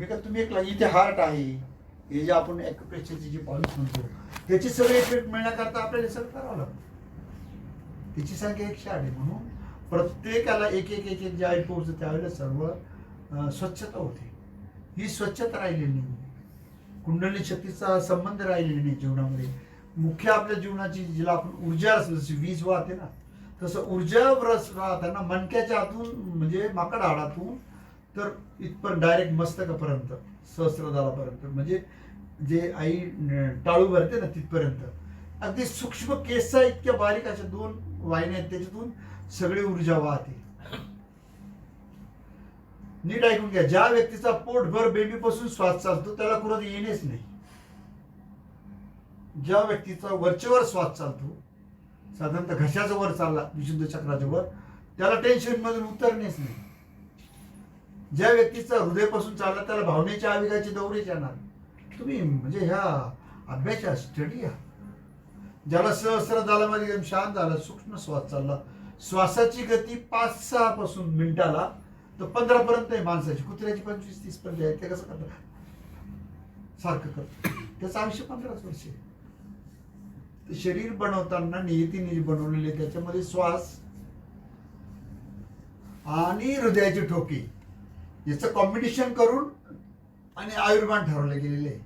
भूमिका तुम्ही एक इथे हार्ट आहे हे जे आपण ॲक्युप्रेशरची जी पॉलिश म्हणतो त्याची सगळी इफेक्ट मिळण्याकरता आपल्याला हे सगळं करावं लागतं. त्याची संख्या एकशे आठ आहे म्हणून प्रत्येकाला एक एक एक एक ज्यावेळी पोहोचतं त्यावेळेला सर्व स्वच्छता होते. ही स्वच्छता राहिलेली नाही. कुंडली शक्तीचा संबंध राहिलेली नाही जीवनामध्ये. मुख्य आपल्या जीवनाची जिला आपण ऊर्जा जशी वीज वाहते ना तसं ऊर्जा रस राहताना मणक्याच्या आतून म्हणजे माकड हाडातून तर इथपर्यंत डायरेक्ट मस्तकापर्यंत सहस्रदालापर्यंत. म्हणजे जे आई टाळू भरते ना तिथपर्यंत. अगदी सूक्ष्म केसा इतक्या बारीक अशा दोन वाहिन्या आहेत त्याच्यातून सगळी ऊर्जा वाहते. नीट ऐकून घ्या ज्या व्यक्तीचा पोटभर बेबीपासून श्वास चालतो त्याला कुणाला येणेच नाही. ज्या व्यक्तीचा वरचेवर श्वास चालतो साधारणतः घशाचा वर चालला विशुद्ध चक्राच्या वर त्याला टेन्शन मधून उतरणेच नाही. ज्या व्यक्तीचा हृदयपासून चालला त्याला भावनेच्या आवेगाचे दौरेच येणार तुम्ही म्हणजे ह्या अभ्यासा स्टडी या. ज्याला सहस्र दालामध्ये एकदम शांत झाला सूक्ष्म श्वास चालला. श्वासाची गती पाच सहा पासून मिनिटाला तर पंधरा पर्यंत आहे माणसाची. कुत्र्याची पंचवीस तीस पर्यंत आहे ते कसं करतात? सारखं करतं त्याचं आयुष्य पंधराच वर्ष आहे. शरीर बनवताना नियतीने बनवलेले आहे, त्याच्यामध्ये श्वास आणि हृदयाची ठोकी. याचं कॉम्बिनेशन करून आणि आयुर्मान ठरवले गेलेले आहे.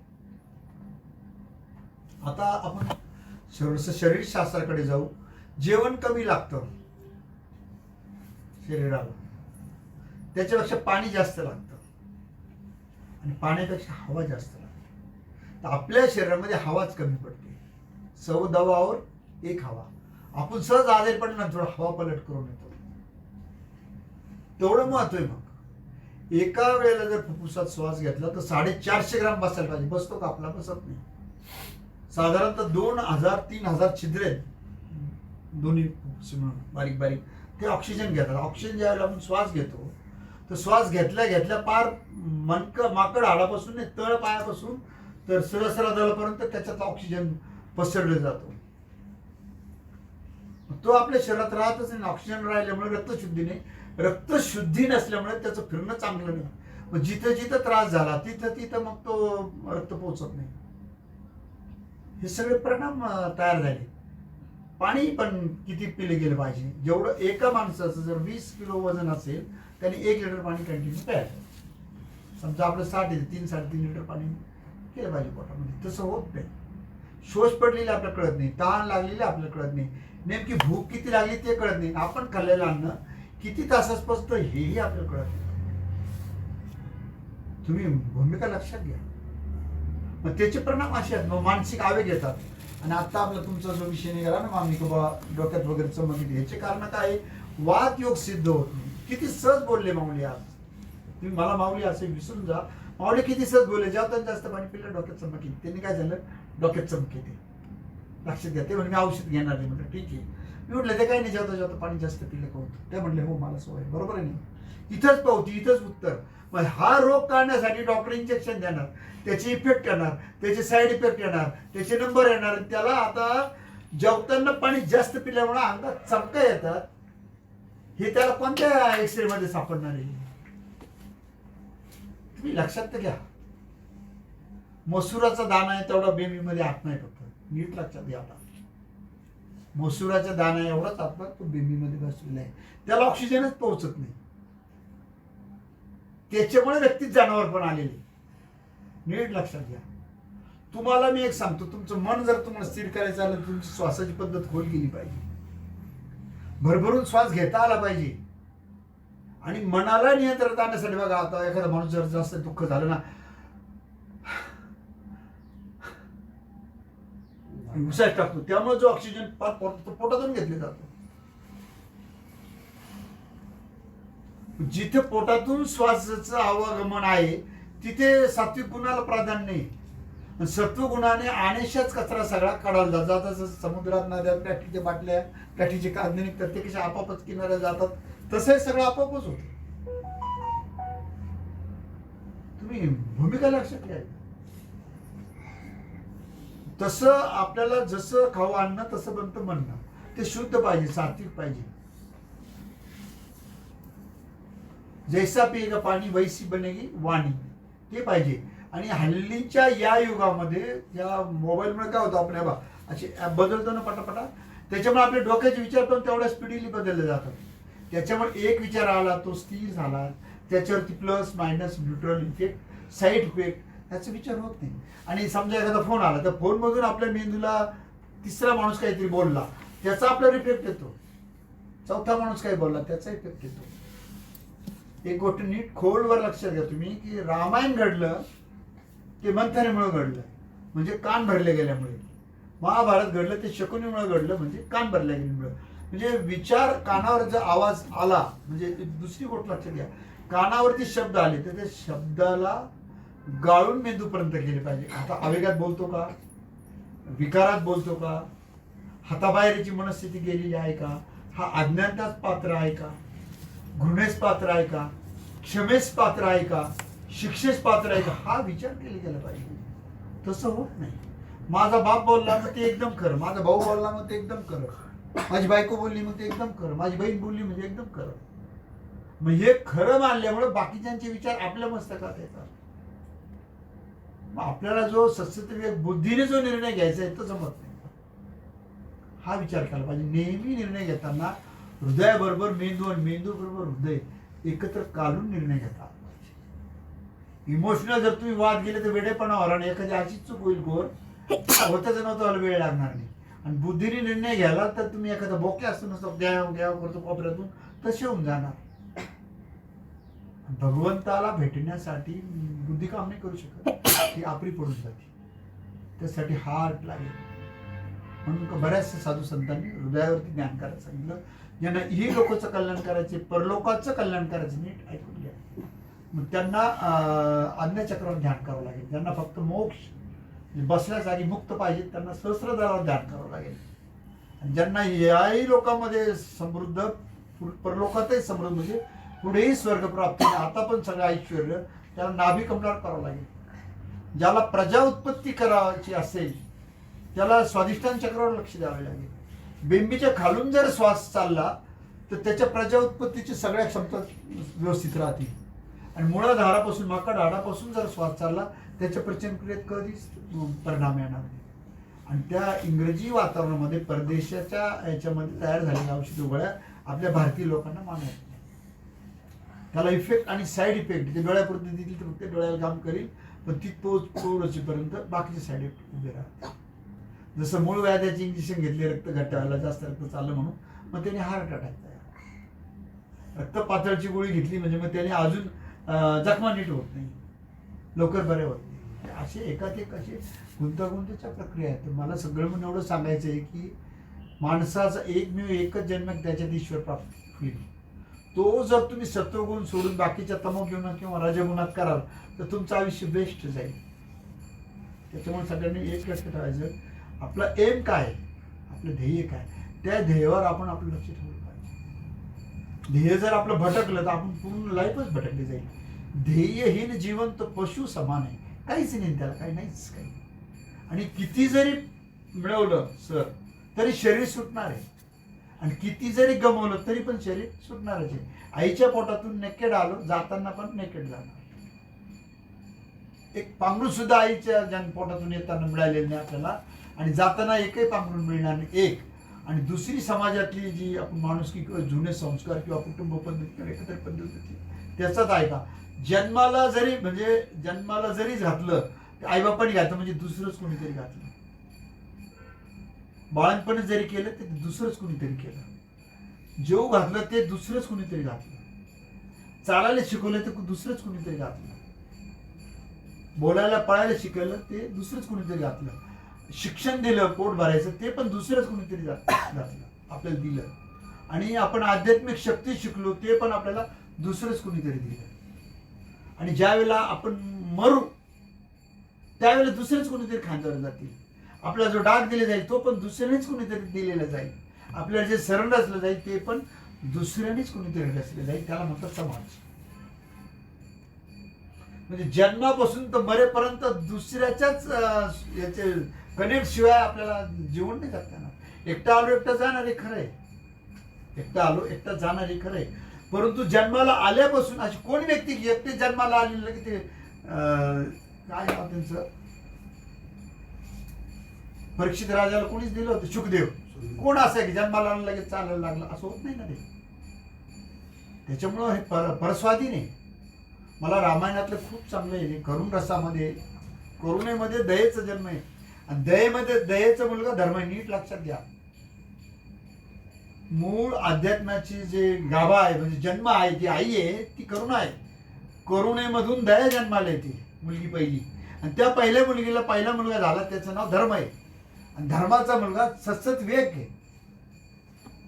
आता आपण शरीरशास्त्राकडे जाऊ. जेवण कमी लागतं. शरीराला त्याच्यापेक्षा पाणी जास्त लागतं. आणि पाण्यापेक्षा हवा जास्त लागते. तर आपल्या शरीरामध्ये हवाच कमी पडते. सव दवावर एक हवा. आपण सहज आजारी पडलं थोडं हवा पलट करून येतो. तेवढं महत्त्व आहे मग. एका वेळेला जर फुफ्फुसात श्वास घेतला तर साडेचारशे ग्राम बसायला पाहिजे. बसतो का? आपला बसत नाही. साधारणतः दोन हजार तीन हजार छिद्रे दोन्ही फुफ्फुसे बारीक बारीक. ते ऑक्सिजन घेतात. ऑक्सिजन ज्यावेळेला आपण श्वास घेतो तर श्वास घेतल्या घेतल्या पार मनक माकड हाडापासून नाही तळ पायापासून तर सहस्रादळापर्यंत त्याच्यात ऑक्सिजन पसरलं जातो. तो आपल्या शरीरात राहतच नाही. ऑक्सिजन राहिल्यामुळे रक्तशुद्धीने रक्त शुद्धी नसल्यामुळे त्याचं फिरणं चांगलं नाही. मग जिथं जिथं त्रास झाला तिथं तिथं मग तो रक्त पोचत नाही. हे सगळे परिणाम तयार झाले. पाणी पण किती पिले गेलं पाहिजे. जेवढं एका माणसाचं जर वीस किलो वजन असेल त्याने एक लिटर पाणी कंटिन्यू तयार समजा आपलं साठ येते तीन साडेतीन लिटर पाणी केलं पाहिजे पोटामध्ये. तसं होत नाही. शोष पडलेले आपल्याला कळत नाही. तहान लागलेले आपल्याला कळत नाही. नेमकी भूक किती लागली ते कळत नाही. आपण खाल्लेलं अन्न किती तासात पचतं हेही आपल्याला कळत तुम्ही भूमिका लक्षात घ्या. मग त्याचे परिणाम असे आहेत. मग मानसिक आवेग येतात. आणि आता आपला तुमचा जो विषय निघाला ना मामी बाबा डोक्यात वगैरे चमक येते. याचे कारण काय? आहे? वाद योग सिद्ध होत नाही. किती सहज बोलले माऊली आज. तुम्ही मला माऊली असे विसरून जा. माऊली किती सहज बोलले? जेवताना जास्त पाणी पिलं डोक्यात चमक त्यांनी काय झालं? डोक्यात चमक येते. लक्षात घ्या. ते म्हणजे मी औषध घेणार नाही. म्हटलं ठीक आहे. मी म्हटलं ते काही नाही जेवता जेवता पाणी जास्त पिलं का होतं ते म्हटले हो मला सवय बरोबर आहे नाही? इथंच पावती इथंच उत्तर. मग हा रोग काढण्यासाठी डॉक्टर इंजेक्शन देणार त्याचे इफेक्ट येणार त्याचे साईड इफेक्ट येणार त्याचे नंबर येणार त्याला आता जेवताना पाणी जास्त पिल्यामुळे अंगात चमका येतात. हे त्याला कोणत्या एक्सरे मध्ये सापडणार आहे? तुम्ही लक्षात तर घ्या. मसुराचा दाना आहे तेवढा बेबीमध्ये आत नाही फक्त. नीट लक्षात घ्या आता मसुराच्या दाना एवढाच आतला तो बेबीमध्ये बसलेला आहे. त्याला ऑक्सिजनच पोहोचत नाही. त्याच्यामुळे व्यक्तीत जनावर पण आलेले नीट लक्षात घ्या. तुम्हाला मी एक सांगतो तुमचं मन जर तुम्हाला स्थिर करायचं आलं तर तुमची श्वासाची पद्धत खोल गेली पाहिजे. भरभरून श्वास घेता आला पाहिजे. आणि मनाला नियंत्रण आणण्यासाठी बघा आता एखादा माणूस जर जास्त दुःख झालं ना उसाच टाकतो. त्यामुळे जो ऑक्सिजन पार तो पोटातून घेतला जातो. जिथे पोटातून श्वासाचं आवागमन आहे तिथे सात्विक गुणाला प्राधान्य आहे सत्वगुणाने सत्व गुणाने कचरा सगळा काढायला जातो जसं समुद्रात नद्यात प्लॅस्टिकच्या बाटल्या प्लॅस्टिकचे कागद निघतात ते कसे आपापच किनाऱ्या जातात. तसं सगळं आपापच होत. तुम्ही भूमिका लक्षात घ्या. तसं आपल्याला जसं खाऊ अन्न तसं बनतं म्हणणं. ते शुद्ध पाहिजे सात्विक पाहिजे. जैसा पिएगा पाणी वैसी बनेगी वाणी. ते पाहिजे. आणि हल्लीच्या या युगामध्ये या मोबाईलमुळे काय होतं आपण बा असे ॲप बदलतो ना पटापटा? त्याच्यामुळे आपले डोक्याचे विचार पण तेवढ्या स्पीडीली बदलले जातात. त्याच्यामुळे एक विचार आला तो स्थिर झाला. त्याच्यावरती plus minus neutral effect side effect याचा विचार होत नाही. आणि समजा एखादा फोन आला तर फोनमधून आपल्या मेंदूला तिसरा माणूस काहीतरी बोलला त्याचा आपल्याला इफेक्ट येतो. चौथा माणूस काही बोलला त्याचा इफेक्ट येतो. एक गोष्ट नीट खोलवर लक्षात घ्या तुम्ही की रामायण घडलं ते मंथनेमुळे घडलं. म्हणजे कान भरले गेल्यामुळे. महाभारत घडलं ते शकुनीमुळे घडलं म्हणजे कान भरल्या गेल्यामुळे. म्हणजे विचार कानावर जर आवाज आला म्हणजे दुसरी गोष्ट लक्षात घ्या. कानावरती शब्द आले तर त्या शब्दाला गाळून मेंदूपर्यंत गेले पाहिजे. आता आवेगात बोलतो का? विकारात बोलतो का? हाताबाहेरची मनस्थिती गेलेली आहे का? हा अज्ञानताच पात्र आहे का? घृणेस पात्र आहे का? क्षमेस पात्र आहे का? शिक्षेस पात्र आहे का? हा विचार केला गेला पाहिजे. तसं होत नाही. माझा बाप बोलला मग ते एकदम खरं. माझा भाऊ बोलला मग ते एकदम खरं. माझी बायको बोलली मग ते एकदम खरं. माझी बहीण बोलली म्हणजे एकदम खरं. मग हे खरं मानल्यामुळे बाकीच्यांचे विचार आपल्या मस्तकात येतात. आपल्याला जो सत्सत्य बुद्धीने जो निर्णय घ्यायचा आहे तो जमत नाही. हा विचार केला पाहिजे. नेहमी निर्णय घेताना हृदयाबरोबर मेंदू आणि मेंदू बरोबर हृदय एकत्र काढून निर्णय घेता इमोशनल जर तुम्ही वाद गेले तर वेडेपणा होणार आणि एखादी अशीच चूक होईल गोर होताच नव्हतं वेळ लागणार नाही. आणि बुद्धीने निर्णय घ्यायला तर तुम्ही एखादा बोके असतो नसतो घ्या घ्या करतो कोपऱ्यातून तसे होऊन जाणार. भगवंताला भेटण्यासाठी बुद्धी काम नाही करू शकत ती आपली पडून जाते. त्यासाठी हार्ट लागेल. म्हणून बऱ्याचशा साधू संतांनी हृदयावरती ज्ञान करायला सांगितलं. ज्यांना ही लोकांचं कल्याण करायचे परलोकाचं कल्याण करायचं नीट ऐकून घ्या. मग त्यांना अं, आज्ञाचक्रावर ध्यान करावं लागेल. ज्यांना फक्त मोक्ष म्हणजे बसल्या जागी मुक्त पाहिजे त्यांना सहस्रदारावर ध्यान करावं लागेल. आणि ज्यांना याही लोकांमध्ये समृद्ध परलोकातही समृद्ध म्हणजे पुढेही स्वर्गप्राप्ती आता पण सगळं ऐश्वर त्याला नाभी कमलार करावं लागेल. ज्याला प्रजा उत्पत्ती करायची असेल त्याला स्वाधिष्ठान चक्रावर लक्ष द्यावे लागेल. बेंबीच्या खालून जर श्वास चालला तर त्याच्या प्रजा उत्पत्तीची सगळ्या क्षमता व्यवस्थित राहतील. आणि मुळाधारापासून माका झाडापासून जर श्वास चालला त्याच्या प्रचंड क्रियेत कधीच परिणाम येणार नाही. आणि त्या इंग्रजी वातावरणामध्ये परदेशाच्या याच्यामध्ये तयार झालेल्या औषधी गोळ्या आपल्या भारतीय लोकांना मानत त्याला इफेक्ट आणि साईड इफेक्ट ते डोळ्यापुरती दिली तर फक्त डोळ्याला काम करेल पण ती तो तो रचेपर्यंत बाकीचे साईड इफेक्ट उभे राहतात जसं मूळ व्याधाचे इंजेक्शन घेतले रक्त घट्ट व्हायला जास्त रक्त चाललं म्हणून मग त्याने हार्ट अटॅक तयार रक्त पातळची गोळी घेतली म्हणजे मग त्याने अजून जखमा नीट होत नाही. लवकर बरे होत नाही. असे एकात असे गुंतागुंतीच्या प्रक्रिया आहेत. तर मला सगळं म्हणून एवढं सांगायचं आहे की माणसाचा एकमेव एकच जन्म त्याच्यात ईश्वर प्राप्त होईल. तो जर तुम्ही सत्वगुण सोडून बाकीच्या तमोगुणात किंवा राजगुणात कराल तर तुमचं आयुष्य बेस्ट जाईल. त्याच्यामुळे सगळ्यांनी एक लक्ष ठेवायचं. आपला एम काय? आपलं ध्येय काय? त्या ध्येयावर आपण आपलं लक्ष ठेवलं पाहिजे. ध्येय जर आपलं भटकलं तर आपण पूर्ण लाईफच भटकली जाईल. ध्येयहीन जीवन तर पशु समान आहे. काहीच नाही त्याला काही नाहीच काही आणि किती जरी मिळवलं सर तरी शरीर सुटणार आहे. आणि किती जरी गमवलं तरी पण शरीर सुटणारच आहे. आईच्या पोटातून नेकेड आलो जाताना पण नेकेड जाणार. एक पांघरू सुद्धा आईच्या जन पोटातून येताना मिळालेलं नाही आपल्याला. आणि जाताना एकही पांघरून मिळणार नाही एक. आणि दुसरी समाजातली जी आपण माणुसकी किंवा जुने संस्कार किंवा कुटुंब पद्धती किंवा एकत्र पद्धती होती त्याचाच आहे का? जन्माला जरी म्हणजे जन्माला जरी घातलं आईबापाने घातलं म्हणजे दुसरंच कोणीतरी घातलं. बाळणपणे जरी केलं ते दुसरंच कुणीतरी केलं. जेव घातलं ते दुसरंच कुणीतरी घातलं. चालायला शिकवलं तर दुसरंच कुणीतरी घातलं. बोलायला पळायला शिकवलं ते दुसरंच कोणीतरी घातलं. शिक्षण दिलं पोट भरायचं ते पण दुसरंच कुणीतरी घातलं. आपल्याला दिलं. आणि आपण आध्यात्मिक शक्ती शिकलो ते पण आपल्याला दुसरंच कुणीतरी दिलं. आणि ज्या वेळेला आपण मरू त्यावेळेला दुसरेच कोणीतरी खांद्यावर जातील. आपला जो डाग दिला जाईल तो पण दुसऱ्यानेच कोणीतरी दिलेला जाईल. आपल्याला जे शरण रचलं जाईल ते पण दुसऱ्यानेच कोणीतरी रचलं जाईल त्याला म्हणतात समाज. म्हणजे जन्मापासून तर मरेपर्यंत दुसऱ्याच्याच याचे कनेक्ट शिवाय आपल्याला जीवन नाही जात येणार. एकटा आलो एकटा जाणार हे खरं आहे. एकटा आलो एकटा जाणार हे खरं आहे. परंतु जन्माला आल्यापासून अशी कोण व्यक्ती एकटे जन्माला आलेली की ते अं, काय नाव त्यांचं? परीक्षित राजाला कोणीच दिलं होतं? शुकदेव कोण असं आहे की जन्माला लगेच चालायला लागलं? असं होत नाही ना ते. त्याच्यामुळं हे पर परस्वादी नाही. मला रामायणातलं खूप चांगलं आहे. करुण रसामध्ये करुणेमध्ये दयेचा जन्म आहे. आणि दयेमध्ये दयेचा मुलगा धर्म आहे. नीट लक्षात घ्या. मूळ अध्यात्माची जे गाभा आहे म्हणजे जन्म आहे जी आई आहे ती करुणा आहे. करुणेमधून दया जन्माला येते मुलगी पहिली. आणि त्या पहिल्या मुलगीला पहिला मुलगा झाला त्याचं नाव धर्म आहे. आणि धर्माचा मुलगा सतत वेग आहे.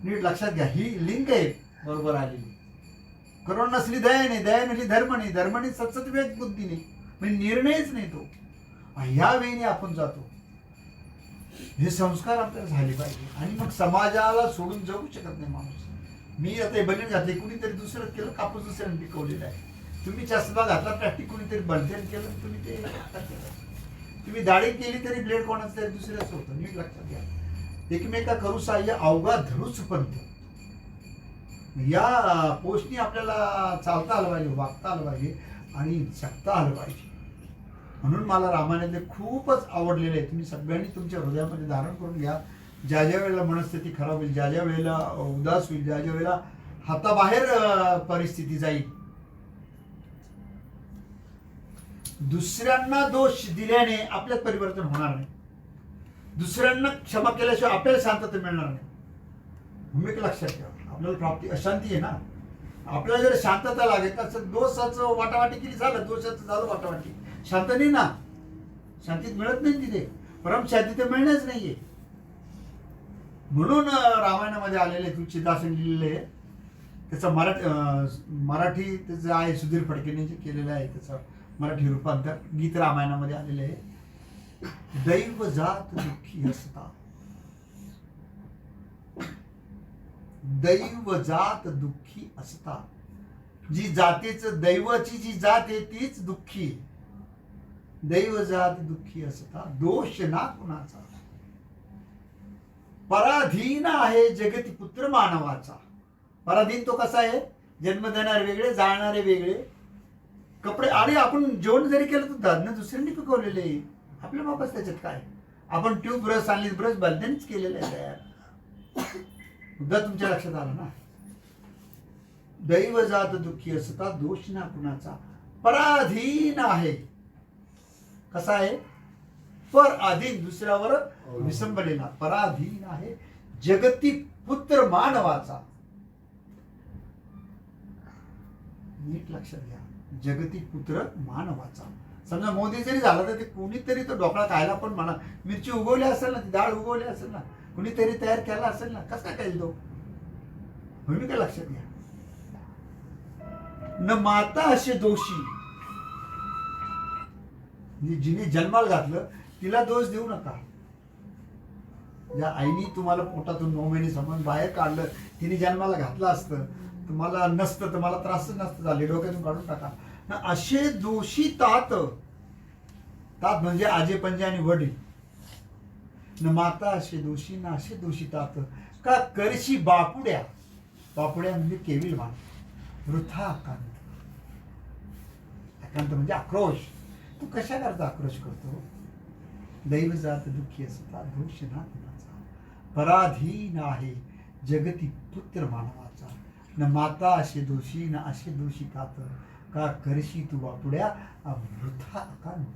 नीट लक्षात घ्या ही लिंक आहे. बरोबर आलेली. करुणा नसली दया नाही दया नसली धर्म नाही. धर्म नाही सतत वेग बुद्धी नाही म्हणजे निर्णयच नाही तो. ह्या वेळी आपण जातो. हे संस्कार आपल्याला झाले पाहिजे. आणि मग समाजाला सोडून जगू शकत नाही माणूस. मी आता हे बनीन घातले कुणीतरी दुसरं केलं कापूस दुसऱ्याने पिकवलेला आहे. तुम्ही चष्मा घातला प्लॅस्टिक कुणीतरी बलतेन केलं तुम्ही ते केलं. तुम्ही दाढी केली तरी ब्लेड कोणाचं तरी दुसऱ्याच होतं. नीट लक्षात घ्या. एकमेका करू साह्य अवघा धरूच पंत. या पोस्टनी आपल्याला चालता आलं पाहिजे वागता आलं पाहिजे आणि जगता आलं पाहिजे म्हणून मला रामायणातले खूपच आवडलेले आहे तुम्ही सगळ्यांनी तुमच्या हृदयामध्ये धारण करून घ्या. ज्या ज्या वेळेला मनस्थिती खराब होईल ज्या ज्या वेळेला उदास होईल ज्या ज्या वेळेला हाताबाहेर परिस्थिती जाईल दुसऱ्यांना दोष दिल्याने आपल्यात परिवर्तन होणार नाही. दुसऱ्यांना क्षमा केल्याशिवाय आपल्याला शांतता मिळणार नाही. भूमिका लक्षात ठेवा. आपल्याला प्राप्ती अशांती आहे ना. आपल्याला जर शांतता लागेल तर दोषाचं वाटावाटी केली झालं? दोषाचं झालं वाटावाटी. शांत नाही ना. शांतीत मिळत नाही तिथे. परम शांती तर मिळणंच नाहीये. म्हणून रामायणामध्ये आलेले तुळशीदासन लिहिलेले त्याचा त्याचं मराठी अं, मराठी त्याचं आहे सुधीर फडकेने जे केलेलं आहे त्याचं मराठी रूपांतर गीत रामायणामध्ये आलेले आहे. दैव जात दुःखी असता. दैव जात दुःखी असता. जी जातेच दैवाची जी जात आहे तीच दुःखी. दैव जात दुःखी असता. दोष ना कुणाचा? पराधीन आहे जगती पुत्र मानवाचा. पराधीन तो कसा आहे? जन्म देणारे वेगळे जाणारे वेगळे. कपडे आणि आपण जेवण जरी केलं तर धान्य दुसऱ्यांनी पिकवलेले आपल्या बाबा त्याच्यात काय? आपण ट्यूब ब्रश आणली ब्रश बलद्यानेच केलेलं आहे तयार. मुद्दा तुमच्या लक्षात आला ना? दैव जात दुःखी असता दोष ना कुणाचा. पराधीन आहे. कसा आहे? पर अधीन दुसऱ्यावर विसंबलेला पराधीन आहे. जगती पुत्र मानवाचा. नीट लक्षात घ्या. जगती पुत्र मानवाचा. समजा मोदी जरी झाला तर ते कुणीतरी तो ढोकळा खायला पण म्हणा मिरची उगवली असेल ना ती डाळ उगवली असेल ना कुणीतरी तयार केला असेल ना कसा काय खाईल तो? भूमिका लक्षात घ्या. न माता असे दोषी. जिने जन्माला घातलं तिला दोष देऊ नका. ज्या आईने तुम्हाला पोटातून नऊ महिने समज बाहेर काढलं तिने जन्माला घातलं असतं तुम्हाला नसतं तर मला त्रासच नसतं झाले डोक्यातून काढून टाका. असे दोषी तात. तात म्हणजे आजे पंजे आणि वडील. न माता असे दोषी ना असे दोषी तात. का करशी बापुड्या. बापुड्या म्हणजे केविल मान. वृथा आकांत आकांत म्हणजे आक्रोश. तू कशा करता आक्रोश करतो? दैव जात दुःखी असता दोष ना कुणाचा? पराधीन आहे जगती पुत्र मानवाचा. न माता असे दोषी न असे दोषी तात. का करशी तू बापुड्या? वृथा अकांत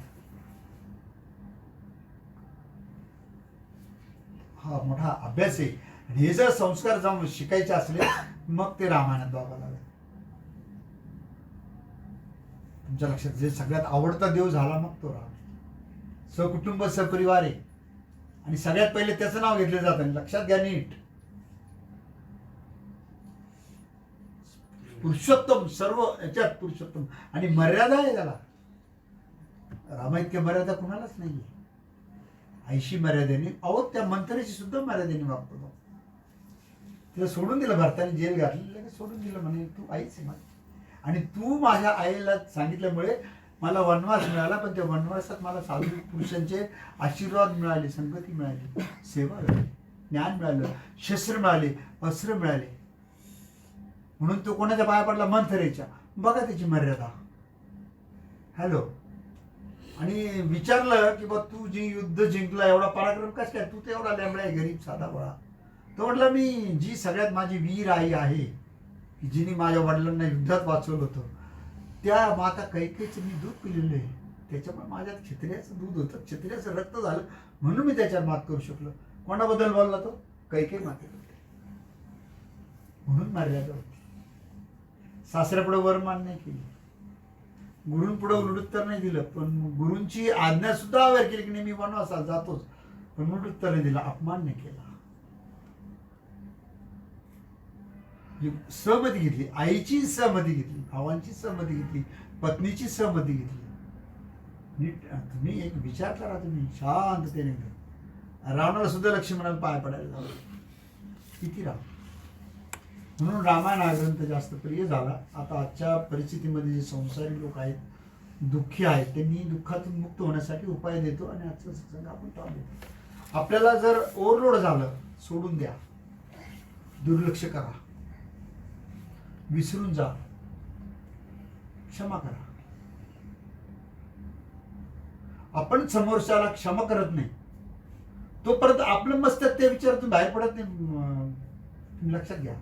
हा मोठा अभ्यास आहे. आणि हे जर संस्कार जाऊन शिकायचे असले मग ते रामायणात बघावं लागेल. तुमच्या लक्षात जे सगळ्यात आवडता देव झाला मग तो राम. सकुटुंब सपरिवार आहे. आणि सगळ्यात पहिले त्याचं नाव घेतलं जातं. लक्षात घ्या नीट. पुरुषोत्तम सर्व याच्यात पुरुषोत्तम. आणि मर्यादा आहे त्याला. रामाइतक्या मर्यादा कुणालाच नाहीये. ऐशी मर्यादेने अहो त्या मंत्र्याची सुद्धा मर्यादेने वागतो तो तिला सोडून दिलं भारताने जेल घातली लगेच सोडून दिलं म्हणे तू आईच आहे आणि तू माझ्या आईला सांगितल्यामुळे मला वनवास मिळाला पण त्या वनवासात मला साधू पुरुषांचे आशीर्वाद मिळाले संगती मिळाली सेवा मिळाली ज्ञान मिळालं शस्त्र मिळाले अस्त्र मिळाले. म्हणून तो कोणाच्या पाया पडला? मंथरेच्या. बघा त्याची मर्यादा. हॅलो आणि विचारलं की बा तू जी युद्ध जिंकला एवढा पराक्रम कस काय तू तर एवढा लेंबडा आहे गरीब साधा बळा तो म्हटलं मी जी सगळ्यात माझी वीर आई आहे की जिने माझ्या वडिलांना युद्धात वाचवलं होतं त्या माता कैकेचं मी दूध पिलेलं आहे. त्याच्यामुळे माझ्यात क्षत्रियाचं दूध होतं. क्षत्रियाचं रक्त झालं. म्हणून मी त्याच्यावर मात करू शकलो. कोणाबद्दल बोलला तो? कैके मातेबद्दल. म्हणून मर्यादा होती. सासऱ्यापुढे वरमान नाही केली. गुरुंपुढे वृत्तर नाही दिलं पण गुरूंची आज्ञा सुद्धा अवेअर केली की नाही मी वनवासात जातोच. पण उत्तर नाही दिलं अपमान नाही केला. सहमती घेतली आईची सहमती घेतली भावांची सहमती घेतली पत्नीची सहमती घेतली. नीट तुम्ही एक विचार करा तुम्ही शांततेने. रावणाला सुद्धा लक्ष्मणाला पाय पडायला किती राम म्हणून रामायण हा ग्रंथ जास्त प्रिय झाला. आता आजच्या परिस्थितीमध्ये जे संसारी लोक आहेत दुःखी आहेत त्यांनी दुःखातून मुक्त होण्यासाठी उपाय देतो आणि आजचं सत्संग आपण पाहून देतो. आपल्याला जर ओव्हरलोड झालं सोडून द्या. दुर्लक्ष करा. विसरून जा. क्षमा करा. आपण समोरच्याला क्षमा करत नाही. तोपर्यंत आपलं मस्त त्या विचारातून बाहेर पडत नाही. लक्षात घ्या.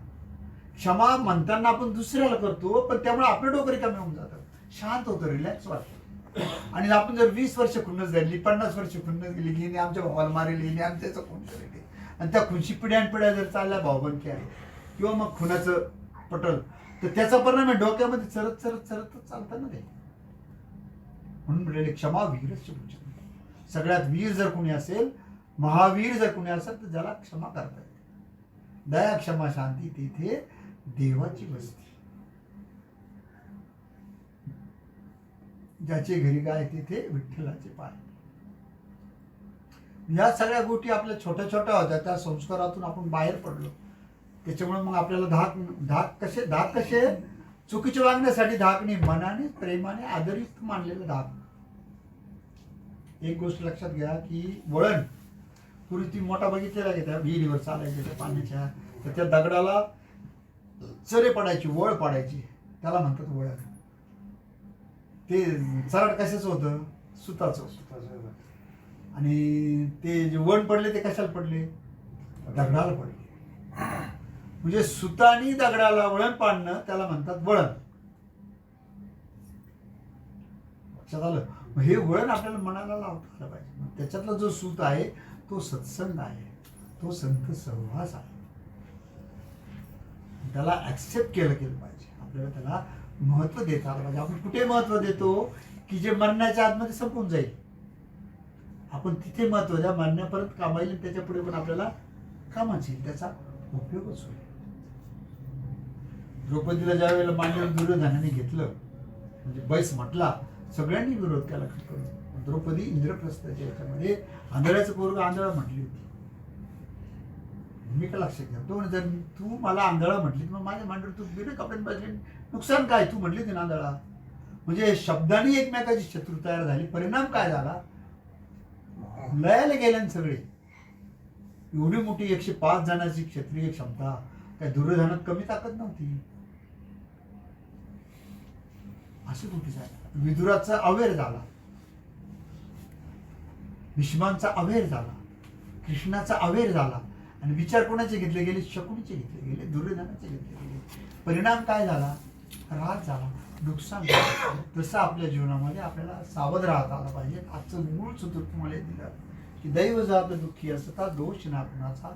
क्षमा म्हणताना आपण दुसऱ्याला करतो पण त्यामुळे आपलं डोकं रिकामे होऊन जातं शांत होतं रिलॅक्स वाटतं. आणि आपण जर वीस वर्ष खुन्नस धरली पन्नास वर्ष खुन्नस गेली की आमच्या भावाला मारेल हिने आमच्या खून करेल. आणि त्या खुनशी पिढ्यान पिढ्या जर चालल्या भावबंकी आहे किंवा मग खुनाचं पटल तर त्याचा परिणाम डोक्यामध्ये चरत चरत चरत चालतं ना ते म्हणून म्हटलेले क्षमा वीरच सगळ्यात वीर जर कोणी असेल महावीर जर कोणी असेल तर ज्याला क्षमा करता येते. दया क्षमा शांती तिथे देवाची वस्ती. ज्याचे घरी काय तिथे विठ्ठलाचे पाय. या सगळ्या गोष्टी आपल्या छोट्या छोट्या होत्या. त्या संस्कारातून आपण बाहेर पडलो. त्याच्यामुळे मग आपल्याला धाक धाक कसे धाक कसे? चुकीचे वागण्यासाठी धाक नाही मनाने प्रेमाने आदरित मानलेलं धाक. एक गोष्ट लक्षात घ्या की वळण. पूर्वी ती मोठा बघितलेला घेत्या विहिरीवर चालायच्या त्या पाण्याच्या. तर त्या दगडाला चरे पडायची वळ पडायची. त्याला म्हणतात वळण ते चराड कशाचं होतं? सुताचं आणि ते जे वण पडले ते कशाला पडले? दगडाला पडले. म्हणजे सुतानी दगडाला वळण पाडणं त्याला म्हणतात वळण. लक्षात आलं? हे वळण आपल्याला मनाला लावता आलं पाहिजे. त्याच्यातला जो सूत आहे तो सत्संग आहे. तो संत सहवास आहे. त्याला ऍक्सेप्ट केलं गेलं पाहिजे. आपल्याला त्याला महत्त्व देता आलं पाहिजे. आपण कुठे महत्त्व देतो? की जे मरण्याच्या आतमध्ये संपून जाईल. आपण तिथे महत्त्व द्या मरण्यापर्यंत कामाईल येईल त्याच्या पुढे पण आपल्याला कामाच येईल. त्याचा उपयोगच होईल. द्रौपदीला ज्या वेळेला मान्यवर दुर्योधनाने घेतलं म्हणजे बैस म्हटला सगळ्यांनी विरोध केला खटकन द्रौपदी इंद्रप्रस्थाच्या याच्यामध्ये आंधळ्याचं पोरग आंधळा म्हटली होती. मी का लक्षात घ्या तो म्हणे, जर तू मला आंधळा म्हटली मग माझ्या मांडीवर तू बिना कपड्यात बसले नुकसान काय? तू म्हटली ती आंधळा. म्हणजे शब्दांनी एकमेकाची शत्रू तयार झाली. परिणाम काय झाला? लयाला गेल्यान सगळे. एवढी मोठी एकशे पाच जणांची क्षत्रिय क्षमता काय दुर्योधनात कमी ताकद नव्हती. अशी कुठे झाली. विदुराचा अवेर झाला. भीष्मांचा अवेर झाला. कृष्णाचा अवेर झाला. आणि विचार कोणाचे घेतले गेले? शकुनीचे घेतले गेले दुर्योधनाचे घेतले गेले. परिणाम काय झाला? राग झाला नुकसान झालं. तसं आपल्या जीवनामध्ये आपल्याला सावध राहता आलं पाहिजे. आजचं मूळ सूत्र तुम्हाला दिलं की दैव जात दुःखी असता दोष ना कुणाचा.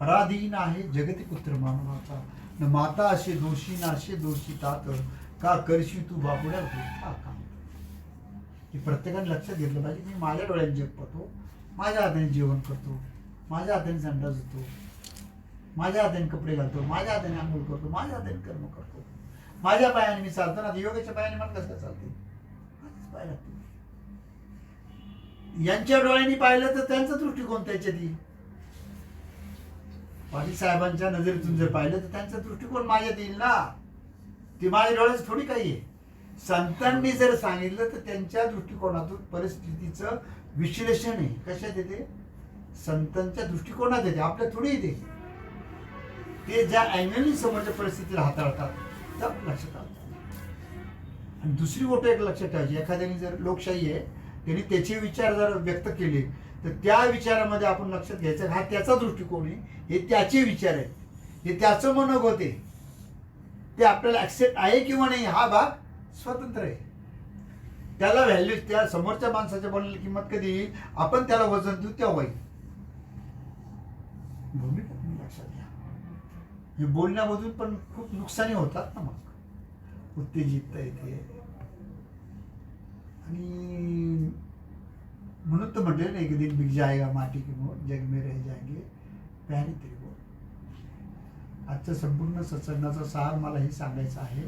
पराधीन आहे जगती पुत्र मानवाचा. न माता असे दोषी नाशे दोषी तात. का करशी तू बापुड्या होता का हे प्रत्येकाने लक्षात घेतलं पाहिजे. मी माझ्या डोळ्यात जग पाहतो. माझ्या हाताने जेवण करतो. माझ्या हाताने संडास होतो माझ्या हाताने कपडे घालतो. माझ्या हाताने आंघोळ करतो. माझ्या हाताने कर्म करतो. माझ्या पायाने मी चालतो ना योगाच्या पायाने मला कसं चालते? माझ्याच पाय लागते. यांच्या डोळ्यांनी पाहिलं तर त्यांचा दृष्टिकोन त्याच्यात पाटील साहेबांच्या नजरेतून जर पाहिलं तर त्यांचा दृष्टिकोन माझ्यात येईल ना. ती माझ्या डोळ्यात थोडी काही आहे. संतांनी जर सांगितलं तर त्यांच्या दृष्टिकोनातून परिस्थितीचं विश्लेषण आहे. कशात येते? संतांच्या दृष्टिकोनात येते आपल्या थोडी येते. ते ज्या अँगलनी समोरच्या परिस्थितीला हाताळतात त्या लक्षात आलं. आणि दुसरी गोष्ट एक लक्षात ठेवायची एखाद्याने जर लोकशाही आहे त्यांनी त्याचे विचार जर व्यक्त केले तर त्या विचारामध्ये आपण लक्षात घ्यायचं हा त्याचा दृष्टिकोन आहे हे त्याचे विचार आहेत. हे त्याचं मनोगत होते ते आपल्याला ॲक्सेप्ट आहे किंवा नाही हा भाग स्वतंत्र आहे. त्याला व्हॅल्यू त्या समोरच्या माणसाच्या बोललेली किंमत कधी येईल? आपण त्याला वजन देऊ तेव्हा होईल भूमिका तुम्ही लक्षात घ्या. हे बोलण्यामधून पण खूप नुकसानी होतात ना मग. उत्तेजित येते आणि म्हणून तर म्हटले ना एक दिन बिक जायगा माटी की मोर जग मे रह जायगे प्यारे त्रिभुवन आजच्या संपूर्ण सत्संगाचा सार मला हे सांगायचं आहे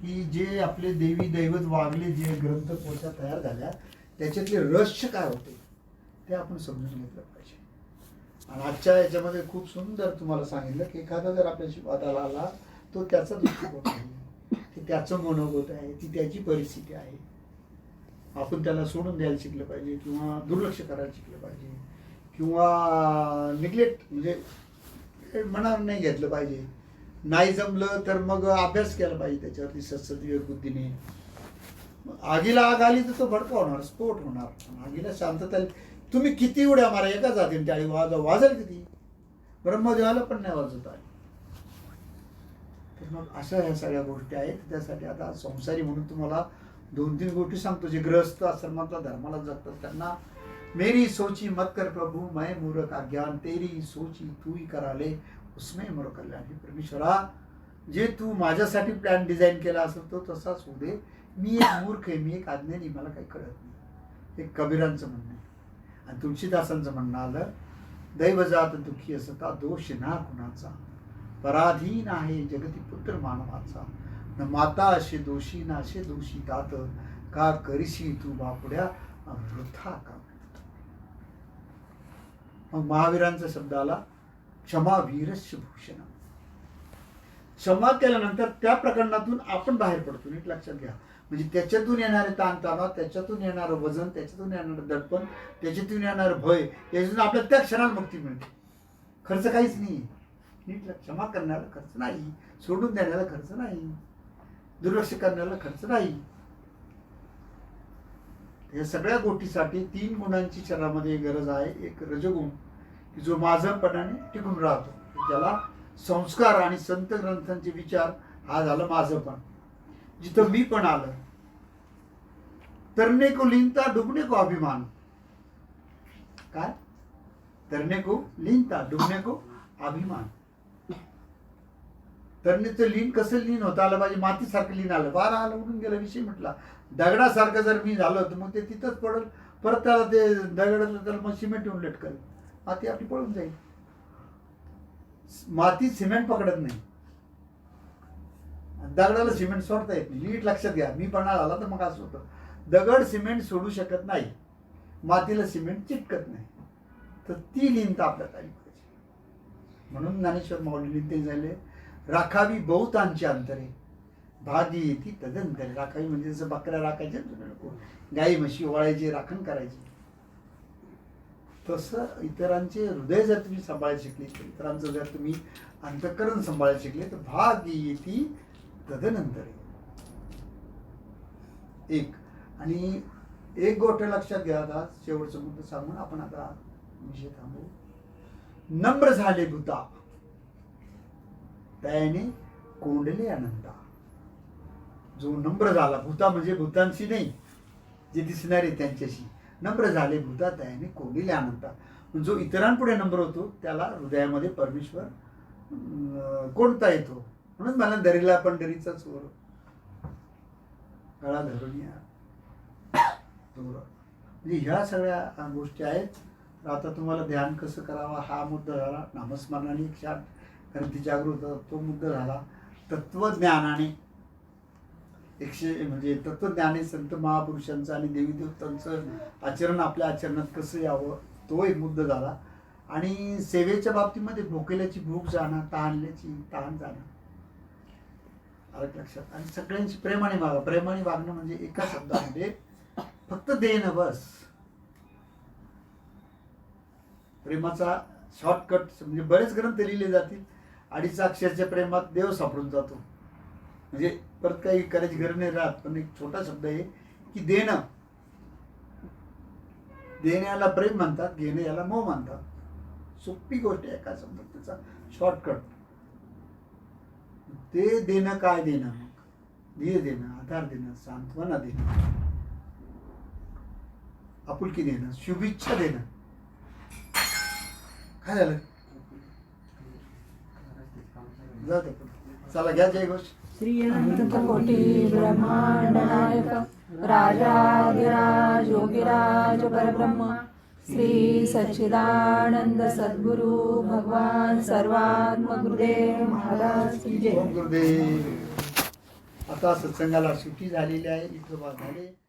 की जे आपले देवी दैवत वागले जे ग्रंथ पोथ्या तयार झाल्या त्याच्यातले रहस्य काय होते ते आपण समजून घेतलं आणि आजच्या याच्यामध्ये खूप सुंदर तुम्हाला सांगितलं की एखादा जर आपल्याशी वादाला आला तो त्याचा दृष्टिकोन आहे. ते त्याचं मनोगत आहे ती त्याची परिस्थिती आहे. आपण त्याला सोडून द्यायला शिकलं पाहिजे किंवा दुर्लक्ष करायला शिकलं पाहिजे किंवा निग्लेक्ट म्हणजे म्हणा मनावर नाही घेतलं पाहिजे. नाही जमलं तर मग अभ्यास केला पाहिजे त्याच्यावरती सत्सद बुद्धीने. मग आगीला आग आली तर तो भडका होणार स्फोट होणार. आगीला शांतता तुम्ही किती उड्या मारा? एका जातीने टाळी वाज वाजेल किती? ब्रह्मदेवाला पण नाही वाजवता आहे तर मग अशा ह्या सगळ्या गोष्टी आहेत. त्यासाठी आता संसारी म्हणून तुम्हाला दोन तीन गोष्टी सांगतो. जे ग्रहस्थ आश्रमातला धर्माला जगतात त्यांना मेरी सोची मत कर प्रभू मैं मूर्ख अज्ञान तेरी सोची तू ही कराले उसमें मोर कल्याण. हे परमेश्वरा जे तू माझ्यासाठी प्लॅन डिझाईन केला असेल तो तसाच होऊ दे. मी एक मूर्ख आहे मी एक अज्ञानी मला काही कळत नाही. हे कबीरांचं म्हणणं आहे. आणि तुळशीदासांचं म्हणणं आलं दैवजात दुःखी असता दोष ना कुणाचा? पराधीन आहे जगती पुत्र मानवाचा. न माता असे दोषी ना असे दोषी तात का करीशी तू बापुड्या वृथा का मग महावीरांचा शब्द आला क्षमा वीरस्य भूषण क्षमा केल्यानंतर त्या प्रकरणातून आपण बाहेर पडतो नीट लक्षात घ्या. म्हणजे त्याच्यातून येणारे ताणतणाव त्याच्यातून येणारं वजन त्याच्यातून येणारं दडपण त्याच्यातून येणारं भय याच्यातून आपल्याला त्या क्षणाला मुक्ती मिळते. खर्च काहीच नाही. नीट क्षमा करण्याला खर्च नाही. सोडून देण्याला खर्च नाही. दुर्लक्ष करण्याला खर्च नाही. या सगळ्या गोष्टीसाठी तीन गुणांची शरीरामध्ये गरज आहे एक रजगुण की जो माझपणाने टिकून राहतो. त्याला संस्कार आणि संत ग्रंथांचे विचार हा झाला माझपण. जिथं मी पण आलं तरणे को लिहिता डुबणे को अभिमान. काय? तरणे को लिहिता डुबणे को अभिमान. तरणेचं लीन कसं लीन होतं? आलं पाहिजे मातीसारखं लीन आलं. वारा आलं उडून गेला विषय म्हटला. दगडासारखं जर मी झालं तर मग ते तिथंच पडल. परत त्याला ते दगडाचं त्याला मग सिमेंट येऊन लटकल. माती आपली पळून जाईल. माती सिमेंट पकडत नाही. दगडाला सिमेंट सोडता येत नाही. नीट लक्षात घ्या. मी पणा आला तर मग असं होतं. दगड सिमेंट सोडू शकत नाही. मातीला सिमेंट चिटकत नाही. तर ती लिनता आपल्यात आली पाहिजे म्हणून ज्ञानेश्वर माऊलीने ते झाले राखावी बहुतांची अंतरे. भागी येते तदंतरे. राखावी म्हणजे जसं बकऱ्या राखायच्या ना नको. गाई म्हशी ओळायची राखण करायची. तसं इतरांचे हृदय जर तुम्ही सांभाळायला शिकले तर इतरांचं जर तुम्ही अंतकरण सांभाळायला शिकले तर भाग येती तदनंतर एक. आणि एक गोष्ट लक्षात घ्या आता शेवटचं मुद्दा सांगून आपण आता विषय थांबू नम्र झाले भूता. त्याने कोंडले अनंता. जो नम्र झाला भूता म्हणजे भूतांशी नाही जे दिसणारे त्यांच्याशी. नम्र झाले भूता त्याने कोंडले अनंता. जो इतरांपुढे नम्र होतो त्याला हृदयामध्ये परमेश्वर कोणता येतो. म्हणून मला दरीला पंढरीचा चोर. गळा धरून या चोर. म्हणजे ह्या सगळ्या गोष्टी आहेत. तर आता तुम्हाला ध्यान कसं करावा हा मुद्दा झाला. नामस्मरणाने एक शांत जागृत तो मुद्दा झाला. तत्वज्ञानाने. एकशे म्हणजे तत्वज्ञाने संत महापुरुषांचं आणि देवी देवतांचं आचरण आपल्या आचरणात कसं यावं तो एक मुद्दा झाला. आणि सेवेच्या बाबतीमध्ये भोकेल्याची भूक जाणं तहानल्याची तहान जाणं. आलं लक्षात. आणि सगळ्यांची प्रेमाने वागा. प्रेमाने वागणं म्हणजे एका शब्दामध्ये फक्त देणं बस. प्रेमाचा शॉर्टकट म्हणजे बरेच ग्रंथ लिहिले जातील. अडीच अक्षरच्या प्रेमात देव सापडून जातो. म्हणजे परत काही करायची गरज नाही राहत पण एक छोटा शब्द आहे की देणं. देण्याला प्रेम म्हणतात घेणे याला मोह म्हणतात. सोपी गोष्ट आहे एका शब्द त्याचा शॉर्टकट ते देणं काय देणं? मग धीर देणं आधार देणं सांत्वना देणं. आपुलकी देणं शुभेच्छा देणं. काय झालं? जाऊ चला घ्या जय घोष. श्रीअनंतकोटी ब्रह्मांड नायक राजाधिराज योगिराज परब्रह्म श्री सच्चिदानंद सद्गुरु भगवान सर्वात्म गुरुदेव महाराज जय. गुरुदेव. आता सत्संगाला सुट्टी झालेली आहे इथं झाले.